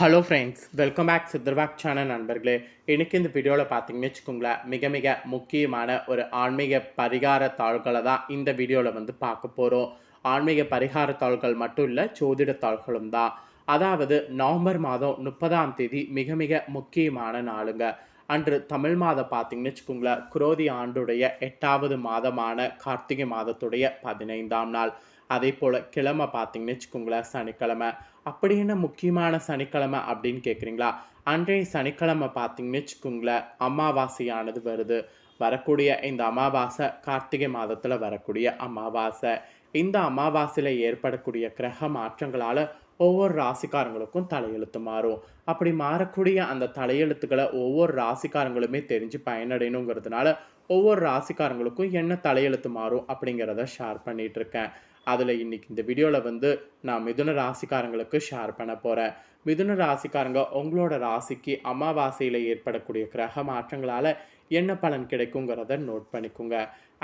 Hello friends welcome back சித்தர்வாக் channel நண்பர்களே. இன்றைக்கி இந்த வீடியோவில் பார்த்தீங்கன்னு வச்சுக்கோங்களேன் மிக மிக முக்கியமான ஒரு ஆன்மீக பரிகார தாள்களை தான் இந்த வீடியோவில் வந்து பார்க்க போகிறோம் ஆன்மீக பரிகார தாள்கள் மட்டும் இல்லை ஜோதிட தாள்களும் தான். அதாவது நவம்பர் மாதம் முப்பதாம் தேதி மிக மிக முக்கியமான நாளுங்க. அன்று தமிழ் மாதம் பார்த்தீங்கன்னு வச்சுக்கோங்களேன் குரோதி ஆண்டுடைய எட்டாவது மாதமான கார்த்திகை மாதத்துடைய பதினைந்தாம் நாள். அதே போல் கிழமை பார்த்தீங்கன்னு வச்சுக்கோங்களேன் சனிக்கிழமை. அப்படி என்ன முக்கியமான சனிக்கிழமை அப்படின்னு கேட்குறீங்களா அன்றைய சனிக்கிழமை பார்த்தீங்கன்னு வச்சுக்கோங்களேன் அமாவாசையானது வருது. வரக்கூடிய இந்த அமாவாசை கார்த்திகை மாதத்தில் வரக்கூடிய அமாவாசை. இந்த அமாவாசையில் ஏற்படக்கூடிய கிரக மாற்றங்களால் ஒவ்வொரு ராசிக்காரங்களுக்கும் தலையெழுத்து மாறும். அப்படி மாறக்கூடிய அந்த தலையெழுத்துக்களை ஒவ்வொரு ராசிக்காரங்களுமே தெரிஞ்சு பயனடையணுங்கிறதுனால ஒவ்வொரு ராசிக்காரங்களுக்கும் என்ன தலையெழுத்து மாறும் அப்படிங்கிறத ஷேர் பண்ணிகிட்ருக்கேன் அதில் இன்னைக்கு இந்த வீடியோவில் வந்து நான் மிதுன ராசிக்காரங்களுக்கு ஷேர் பண்ண போகிறேன் மிதுன ராசிக்காரங்க உங்களோட ராசிக்கு அமாவாசையில் ஏற்படக்கூடிய கிரக மாற்றங்களால் என்ன பலன் கிடைக்குங்கிறத நோட் பண்ணிக்கோங்க.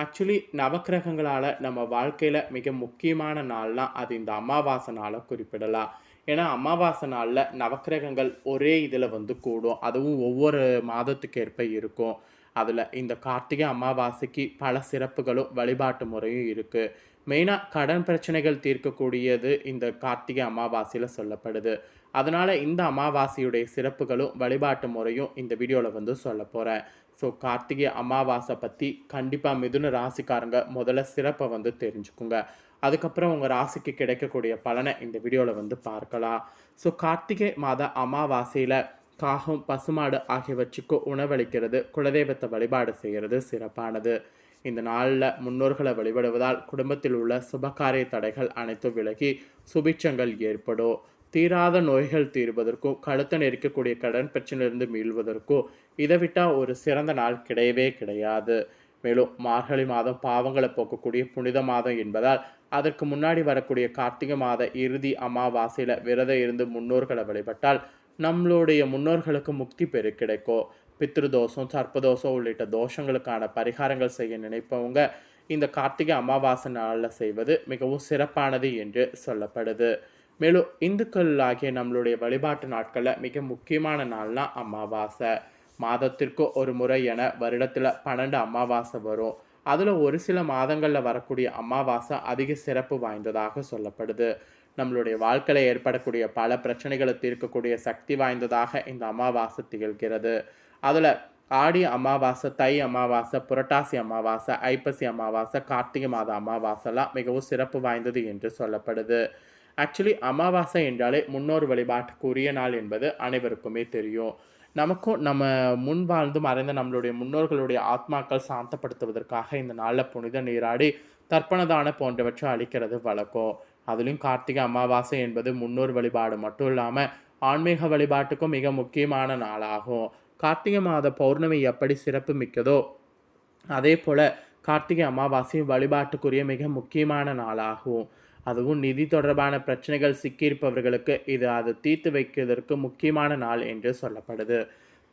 ஆக்சுவலி நவக்கிரகங்களால் நம்ம வாழ்க்கையில் மிக முக்கியமான நாள்னால் அது இந்த அமாவாசை நாளை குறிப்பிடலாம். ஏன்னா அமாவாசை நாளில் நவக்கிரகங்கள் ஒரே இதில் வந்து கூடும். அதுவும் ஒவ்வொரு மாதத்துக்கு ஏற்ப இருக்கும். அதில் இந்த கார்த்திகை அமாவாசைக்கு பல சிறப்புகளும் வழிபாட்டு முறையும் இருக்குது மெயினாக கடன் பிரச்சனைகள் தீர்க்கக்கூடியது இந்த கார்த்திகை அமாவாசையில் சொல்லப்படுது. அதனால் இந்த அமாவாசையுடைய சிறப்புகளும் வழிபாட்டு முறையும் இந்த வீடியோவில் வந்து சொல்ல போகிறேன் ஸோ கார்த்திகை அமாவாசை பற்றி கண்டிப்பாக மிதுன ராசிக்காரங்க முதல்ல சிறப்பை வந்து தெரிஞ்சுக்குங்க. அதுக்கப்புறம் உங்கள் ராசிக்கு கிடைக்கக்கூடிய பலனை இந்த வீடியோவில் வந்து பார்க்கலாம். ஸோ கார்த்திகை மாத அமாவாசையில் காகம் பசுமாடு ஆகியவற்றுக்கு உணவளிக்கிறது குலதெய்வத்தை வழிபாடு செய்கிறது சிறப்பானது. இந்த நாளில் முன்னோர்களை வழிபடுவதால் குடும்பத்தில் உள்ள சுபகாரிய தடைகள் அனைத்தும் விலகி சுபிட்சங்கள் ஏற்படும். தீராத நோய்கள் தீர்வதற்கும் கழுத்தை நெரிக்கக்கூடிய கடன் பிரச்சனையிலிருந்து மீள்வதற்கும் இதை விட்டால் ஒரு சிறந்த நாள் கிடையவே கிடையாது. மேலும் மார்கழி மாதம் பாவங்களை போக்கக்கூடிய புனித மாதம் என்பதால் அதற்கு முன்னாடி வரக்கூடிய கார்த்திகை மாத இறுதி அமாவாசையில் விரதம் இருந்து முன்னோர்களை வழிபட்டால் நம்மளுடைய முன்னோர்களுக்கு முக்தி பெரு கிடைக்கும். பித்ருதோஷம் சர்ப்பதோஷம் உள்ளிட்ட தோஷங்களுக்கான பரிகாரங்கள் செய்ய நினைப்பவங்க இந்த கார்த்திகை அமாவாசை நாளில் செய்வது மிகவும் சிறப்பானது என்று சொல்லப்படுது. மேலும் இந்துக்கள் ஆகிய நம்மளுடைய வழிபாட்டு நாட்களில் மிக முக்கியமான நாள்னா அமாவாசை. மாதத்திற்கு ஒரு முறை என வருடத்தில் பன்னெண்டு அமாவாசை வரும். அதில் ஒரு சில மாதங்களில் வரக்கூடிய அமாவாசை அதிக சிறப்பு வாய்ந்ததாக சொல்லப்படுது. நம்மளுடைய வாழ்க்கையில் ஏற்படக்கூடிய பல பிரச்சனைகளை தீர்க்கக்கூடிய சக்தி வாய்ந்ததாக இந்த அமாவாசை திகழ்கிறது. அதில் ஆடி அமாவாசை தை அமாவாசை புரட்டாசி அமாவாசை ஐப்பசி அமாவாசை கார்த்திகை மாத அமாவாசைலாம் மிகவும் சிறப்பு வாய்ந்தது என்று சொல்லப்படுது. ஆக்சுவலி அமாவாசை என்றாலே முன்னோர் வழிபாட்டுக்குரிய நாள் என்பது அனைவருக்குமே தெரியும். நமக்கும் நம்ம முன் வாழ்ந்து மறைந்த நம்மளுடைய முன்னோர்களுடைய ஆத்மாக்கள் சாந்தப்படுத்துவதற்காக இந்த நாளில் புனித நீராடி தர்ப்பணதான போன்றவற்றை அளிக்கிறது வழக்கம். அதுலேயும் கார்த்திகை அமாவாசை என்பது முன்னோர் வழிபாடு மட்டும் இல்லாமல் ஆன்மீக வழிபாட்டுக்கும் மிக முக்கியமான நாளாகும். கார்த்திகை மாத பௌர்ணமி எப்படி சிறப்பு மிக்கதோ அதே போல் கார்த்திகை அமாவாசை வழிபாட்டுக்குரிய மிக முக்கியமான நாளாகும். அதுவும் நிதி தொடர்பான பிரச்சனைகள் சிக்கியிருப்பவர்களுக்கு இது அது தீர்த்து வைக்கிறதற்கு முக்கியமான நாள் என்று சொல்லப்படுது.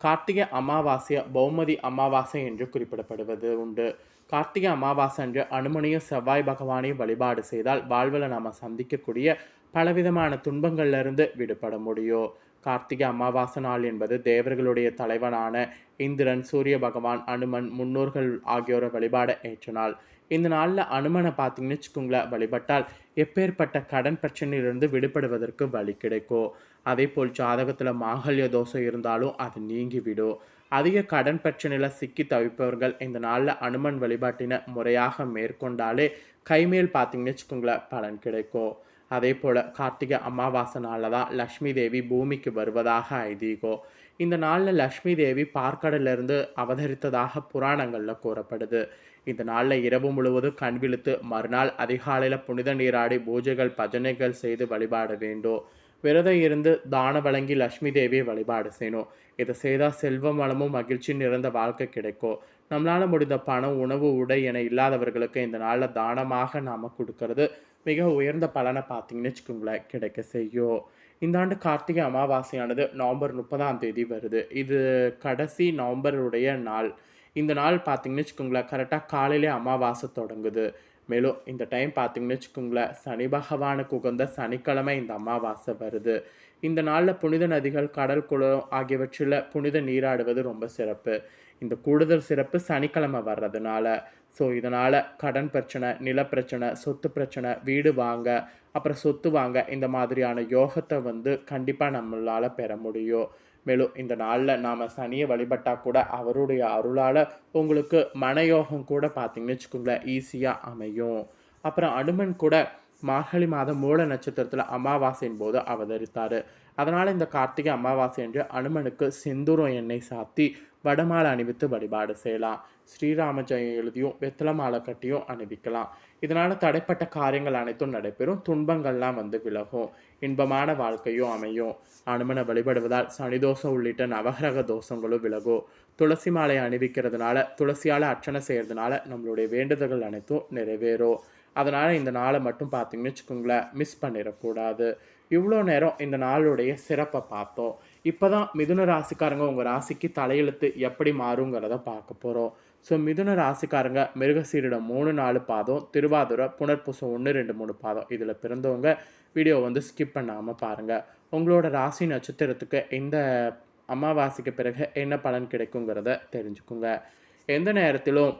கார்த்திகை அமாவாசை பௌமதி அமாவாசை என்று குறிப்பிடப்படுவது உண்டு. கார்த்திகை அமாவாசை அன்று அனுமனையும் செவ்வாய் பகவானையும் வழிபாடு செய்தால் வாழ்வில் நாம் சந்திக்கக்கூடிய பலவிதமான துன்பங்கள்லேருந்து விடுபட முடியும். கார்த்திகை அமாவாசை நாள் என்பது தேவர்களுடைய தலைவனான இந்திரன் சூரிய பகவான் அனுமன் முன்னோர்கள் ஆகியோரை வழிபாட ஏற்ற நாள் இந்த நாளில் அனுமனை பார்த்தீங்கன்னு வச்சுக்கோங்களேன் வழிபட்டால் எப்பேற்பட்ட கடன் பிரச்சனையிலிருந்து விடுபடுவதற்கு வழி கிடைக்கும். அதே போல் ஜாதகத்தில் மாகல்ய தோஷம் இருந்தாலும் அது நீங்கிவிடும். அதிக கடன் பிரச்சனையில் சிக்கி தவிப்பவர்கள் இந்த நாளில் அனுமன் வழிபாட்டினை முறையாக மேற்கொண்டாலே கைமேல் பார்த்தீங்கன்னு வச்சுக்கோங்களேன் பலன் கிடைக்கும். அதே போல் கார்த்திகை அமாவாசை நாளில் தான் லக்ஷ்மி தேவி பூமிக்கு வருவதாக ஐதீகம் இந்த நாளில் லக்ஷ்மி தேவி பார்க்கடலிருந்து அவதரித்ததாக புராணங்களில் கூறப்படுது. இந்த நாளில் இரவு முழுவதும் கண் விழுத்து மறுநாள் அதிகாலையில் புனித நீராடி பூஜைகள் பஜனைகள் செய்து வழிபாட வேண்டும். விரதம் இருந்து தான வழங்கி லக்ஷ்மி தேவியை வழிபாடு செய்யணும். இதை செய்தால் செல்வம் வளமும் மகிழ்ச்சி நிறைந்த வாழ்க்கை கிடைக்கும். நம்மளால் முடிந்த பணம் உணவு உடை என இல்லாதவர்களுக்கு இந்த நாளில் தானமாக நாம் கொடுக்கறது மிக உயர்ந்த பலனை பார்த்தீங்கன்னு வச்சுக்கோங்களேன் கிடைக்க செய்யும். இந்த ஆண்டு கார்த்திகை அமாவாசையானது நவம்பர் முப்பதாம் தேதி வருது. இது கடைசி நவம்பருடைய நாள். இந்த நாள் பார்த்தீங்கன்னு வச்சுக்கோங்களேன் கரெக்டாக காலையிலே அமாவாசை தொடங்குது. மேலும் இந்த டைம் பார்த்தீங்கன்னு வச்சுக்கோங்களேன் சனி பகவானுக்கு உகந்த சனிக்கிழமை இந்த அமாவாசை வருது. இந்த நாளில் புனித நதிகள் கடல் குளம் ஆகியவற்றில் புனித நீராடுவது ரொம்ப சிறப்பு. இந்த கூடுதல் சிறப்பு சனிக்கிழமை வர்றதுனால. ஸோ இதனால் கடன் பிரச்சனை நிலப்பிரச்சனை சொத்து பிரச்சனை வீடு வாங்க அப்புறம் சொத்து வாங்க இந்த மாதிரியான யோகத்தை வந்து கண்டிப்பாக நம்மளால் பெற முடியும். மேலும் இந்த நாளில் நாம் சனியை வழிபட்டால் கூட அவருடைய அருளால் உங்களுக்கு மனயோகம் கூட பார்த்தீங்கன்னு வச்சுக்கோங்களேன் ஈஸியாக அமையும். அப்புறம் அனுமன் கூட மார்கழி மாதம் மூல நட்சத்திரத்தில் அமாவாசையின் போது அவதரித்தார். அதனால் இந்த கார்த்திகை அமாவாசை என்று அனுமனுக்கு செந்தூரம் எண்ணெய் சாத்தி வடமாலை அணிவித்து வழிபாடு செய்யலாம். ஸ்ரீராம ஜெயம் எழுதியும் வெத்தலை மாலை கட்டியும் அணிவிக்கலாம். இதனால் தடைப்பட்ட காரியங்கள் அனைத்தும் நடைபெறும். துன்பங்கள்லாம் வந்து விலகும். இன்பமான வாழ்க்கையும் அமையும். அனுமனை வழிபடுவதால் சனிதோஷம் உள்ளிட்ட நவகிரக தோஷங்களும் விலகும். துளசி மாலை அணிவிக்கிறதுனால துளசியால் அர்ச்சனை செய்கிறதுனால நம்மளுடைய வேண்டுதல்கள் அனைத்தும் நிறைவேறும். அதனால் இந்த நாளை மட்டும் பார்த்தீங்கன்னு வச்சுக்கோங்களேன் மிஸ் பண்ணிடக்கூடாது. இவ்வளோ நேரம் இந்த நாளுடைய சிறப்பை பார்த்தோம். இப்போ தான் மிதுன ராசிக்காரங்க உங்கள் ராசிக்கு தலையெழுத்து எப்படி மாறுங்கிறத பார்க்க போகிறோம் ஸோ மிதுன ராசிக்காரங்க மிருகசீரிடம் மூணு நாலு பாதம் திருவாதுரை புனர்பூசம் ஒன்று ரெண்டு மூணு பாதம் இதில் பிறந்தவங்க வீடியோ வந்து ஸ்கிப் பண்ணாமல் பாருங்கள் உங்களோட ராசி நட்சத்திரத்துக்கு இந்த அமாவாசைக்கு பிறகு என்ன பலன் கிடைக்குங்கிறத தெரிஞ்சுக்குங்க. எந்த நேரத்திலும்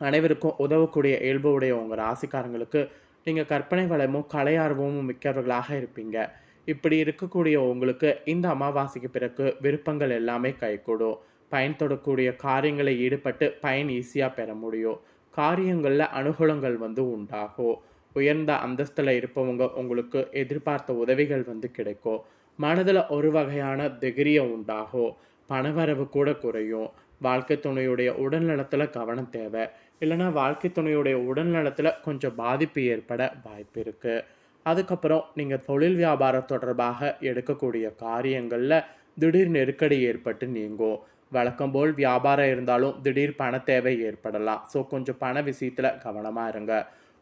அனைவருக்கும் உதவக்கூடிய இயல்பு உடைய உங்கள் ராசிக்காரங்களுக்கு நீங்கள் கற்பனை வளமும் கலையார்வமும் மிக்கவர்களாக இருப்பீங்க. இப்படி இருக்கக்கூடிய உங்களுக்கு இந்த அமாவாசைக்கு பிறகு விருப்பங்கள் எல்லாமே கைகூடும். பயன் தொடக்கூடிய காரியங்களை ஈடுபட்டு பயன் ஈஸியாக பெற முடியும். காரியங்களில் அனுகூலங்கள் வந்து உண்டாகும். உயர்ந்த அந்தஸ்தில் இருப்பவங்க உங்களுக்கு எதிர்பார்த்த உதவிகள் வந்து கிடைக்கும். மனதில் ஒரு வகையான திகிரியம் உண்டாகும். பணவரவு கூட குறையும். வாழ்க்கை துணையுடைய உடல்நலத்தில் கவனம் தேவை. இல்லைனா வாழ்க்கை துணையுடைய உடல்நலத்தில் கொஞ்சம் பாதிப்பு ஏற்பட வாய்ப்பு இருக்குது அதுக்கப்புறம் நீங்கள் தொழில் வியாபாரம் தொடர்பாக எடுக்கக்கூடிய காரியங்களில் திடீர் நெருக்கடி ஏற்பட்டு நீங்கும் வழக்கம் போல் வியாபாரம் இருந்தாலும் திடீர் பண தேவை ஏற்படலாம். ஸோ கொஞ்சம் பண விஷயத்தில் கவனமாக இருங்க.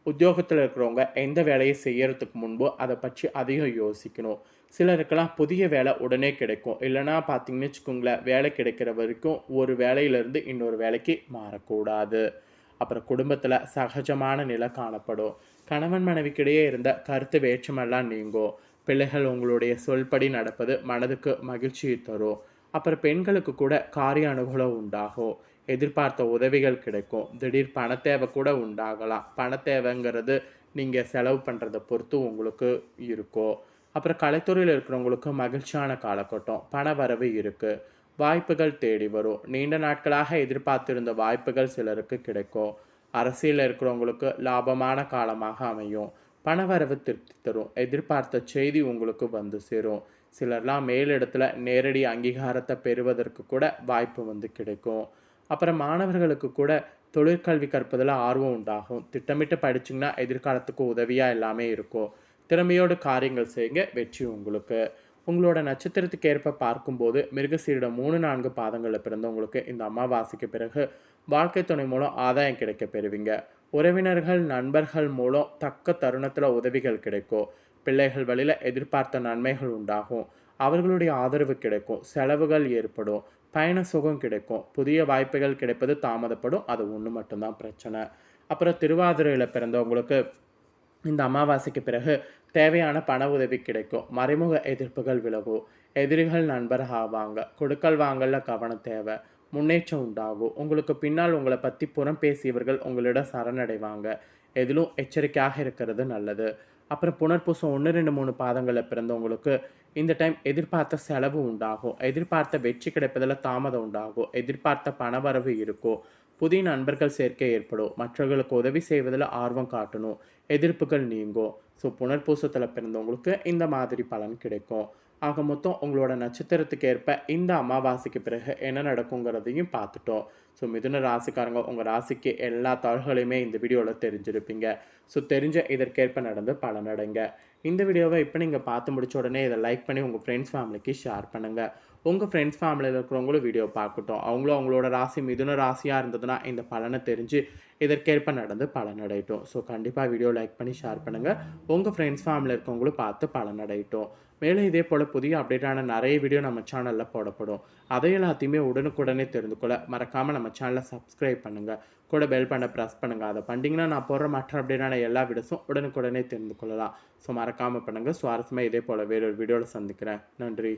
உத்தியோகத்தில் இருக்கிறவங்க எந்த வேலையை செய்யறதுக்கு முன்போ அதை பற்றி அதிகம் யோசிக்கணும். சிலருக்கெல்லாம் புதிய வேலை உடனே கிடைக்கும். இல்லைனா பார்த்தீங்கன்னு வச்சுக்கோங்களேன் வேலை கிடைக்கிற வரைக்கும் ஒரு வேலையிலேருந்து இன்னொரு வேலைக்கு மாறக்கூடாது. அப்புறம் குடும்பத்தில் சகஜமான நிலை காணப்படும். கணவன் மனைவிக்கிடையே இருந்த கருத்து வேற்றுமெல்லாம் நீங்கும் பிள்ளைகள் உங்களுடைய சொல்படி நடப்பது மனதுக்கு மகிழ்ச்சியை தரும். அப்புறம் பெண்களுக்கு கூட காரிய அனுகூலம் உண்டாகும். எதிர்பார்த்த உதவிகள் கிடைக்கும். திடீர் பண தேவை கூட உண்டாகலாம். பண தேவைங்கிறது நீங்கள் செலவு பண்ணுறதை பொறுத்து உங்களுக்கு இருக்கும். அப்புறம் கலைத்துறையில் இருக்கிறவங்களுக்கு மகிழ்ச்சியான காலகட்டம். பண வரவு இருக்குது வாய்ப்புகள் தேடி வரும். நீண்ட நாட்களாக எதிர்பார்த்திருந்த வாய்ப்புகள் சிலருக்கு கிடைக்கும். அரசியலில் இருக்கிறவங்களுக்கு லாபமான காலமாக அமையும். பணவரவு திருப்தி தரும். எதிர்பார்த்த செய்தி உங்களுக்கு வந்து சேரும். சிலர்லாம் மேலிடத்துல நேரடி அங்கீகாரத்தை பெறுவதற்கு கூட வாய்ப்பு வந்து கிடைக்கும். அப்புறம் மாணவர்களுக்கு கூட தொழிற்கல்வி கற்பதில் ஆர்வம் உண்டாகும். திட்டமிட்டு படிச்சிங்கன்னா எதிர்காலத்துக்கு உதவியாக எல்லாமே இருக்கும். திறமையோடு காரியங்கள் செய்யுங்க வெற்றி உங்களுக்கு. உங்களோட நட்சத்திரத்துக்கு ஏற்ப பார்க்கும்போது மிருகசீரிடம் மூணு நான்கு பாதங்களில் பிறந்தவங்களுக்கு இந்த அமாவாசைக்கு பிறகு வாழ்க்கை துணை மூலம் ஆதாயம் கிடைக்க பெறுவீங்க. உறவினர்கள் நண்பர்கள் மூலம் தக்க தருணத்தில் உதவிகள் கிடைக்கும். பிள்ளைகள் வழியில் எதிர்பார்த்த நன்மைகள் உண்டாகும். அவர்களுடைய ஆதரவு கிடைக்கும். செலவுகள் ஏற்படும். பயண சுகம் கிடைக்கும். புதிய வாய்ப்புகள் கிடைப்பது தாமதப்படும். அது ஒன்று மட்டும்தான் பிரச்சனை. அப்புறம் திருவாதிரையில் பிறந்தவங்களுக்கு இந்த அமாவாசைக்கு பிறகு தேவையான பண உதவி கிடைக்கும். மறைமுக எதிர்ப்புகள் விலகும் எதிரிகள் நண்பர் ஆவாங்க. கொடுக்கல் வாங்கல கவனம் தேவை. முன்னேற்றம் உண்டாகும். உங்களுக்கு பின்னால் உங்களை பற்றி புறம் பேசியவர்கள் உங்களிடம் சரணடைவாங்க. எதிலும் எச்சரிக்கையாக இருக்கிறது நல்லது. அப்புறம் புனர்பூசம் ஒன்று ரெண்டு மூணு பாதங்களில் பிறந்தவங்களுக்கு இந்த டைம் எதிர்பார்த்த செலவு உண்டாகும். எதிர்பார்த்த வெற்றி கிடைப்பதில் தாமதம் உண்டாகும். எதிர்பார்த்த பணவரவு இருக்கும். புதிய நண்பர்கள் சேர்க்கை ஏற்படும். மற்றவர்களுக்கு உதவி செய்வதில் ஆர்வம் காட்டணும். எதிர்ப்புகள் நீங்கும். ஸோ புனர்பூசத்தில் பிறந்தவங்களுக்கு இந்த மாதிரி பலன் கிடைக்கும். ஆக மொத்தம் உங்களோட நட்சத்திரத்துக்கு ஏற்ப இந்த அமாவாசைக்கு பிறகு என்ன நடக்குங்கிறதையும் பார்த்துட்டோம். ஸோ மிதுன ராசிக்காரங்க உங்கள் ராசிக்கு எல்லா தாள்களையுமே இந்த வீடியோவில் தெரிஞ்சிருப்பீங்க. ஸோ தெரிஞ்ச இதற்கேற்ப நடந்து பலனடைங்க. இந்த வீடியோவை இப்போ நீங்கள் பார்த்து முடிச்ச உடனே இதை லைக் பண்ணி உங்கள் ஃப்ரெண்ட்ஸ் ஃபேமிலிக்கு ஷேர் பண்ணுங்கள் உங்கள் ஃப்ரெண்ட்ஸ் ஃபேமிலியில் இருக்கிறவங்களும் வீடியோ பார்க்கட்டும். அவங்களும் அவங்களோட ராசி மிதுன ராசியாக இருந்ததுன்னா இந்த பலனை தெரிஞ்சு இதற்கேற்ப நடந்து பலனடையட்டும். ஸோ கண்டிப்பாக வீடியோ லைக் பண்ணி ஷேர் பண்ணுங்கள் உங்கள் ஃப்ரெண்ட்ஸ் ஃபேமிலியில் இருக்கவங்களும் பார்த்து பலனடையட்டும். மேலும் இதே போல் புதிய அப்டேட்டான நிறைய வீடியோ நம்ம சேனலில் போடப்படும். அதை எல்லாத்தையுமே உடனுக்குடனே தெரிந்து கொள்ள மறக்காமல் நம்ம சேனலை சப்ஸ்கிரைப் பண்ணுங்கள் கூட பெல் பண்ண ப்ரெஸ் பண்ணுங்கள் அதை பண்ணிங்கன்னா நான் போடுற மற்ற அப்டேட்டான எல்லா வீடியோஸும் உடனுக்குடனே தெரிந்து கொள்ளலாம். ஸோ மறக்காமல் பண்ணுங்கள் சுவாரஸ்யமாக இதே போல் வேறொரு வீடியோவில் சந்திக்கிறேன். நன்றி.